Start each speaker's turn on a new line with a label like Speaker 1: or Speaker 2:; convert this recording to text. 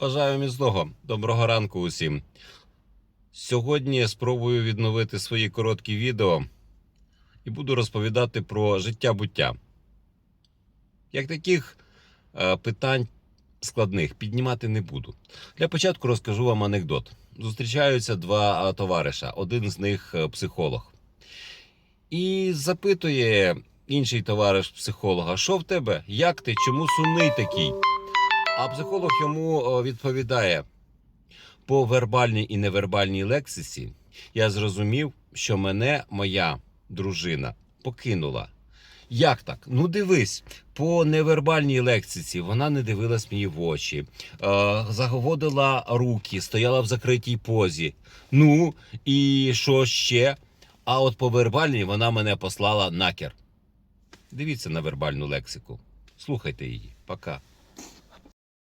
Speaker 1: Бажаю міцного. Доброго ранку усім. Сьогодні я спробую відновити свої короткі відео і буду розповідати про життя буття. Як таких е, питань складних піднімати не буду. Для початку розкажу вам анекдот. Зустрічаються два е, товариша, один з них е, психолог. І запитує інший товариш психолога: що в тебе? Як ти? Чому сумний такий? А психолог йому відповідає: по вербальній і невербальній лексиці я зрозумів, що мене моя дружина покинула. Як так? Ну дивись, по невербальній лексиці вона не дивилась мені в очі, е, заговодила руки, стояла в закритій позі. Ну і що ще? А от по вербальній вона мене послала накер. Дивіться на вербальну лексику. Слухайте її. Пока.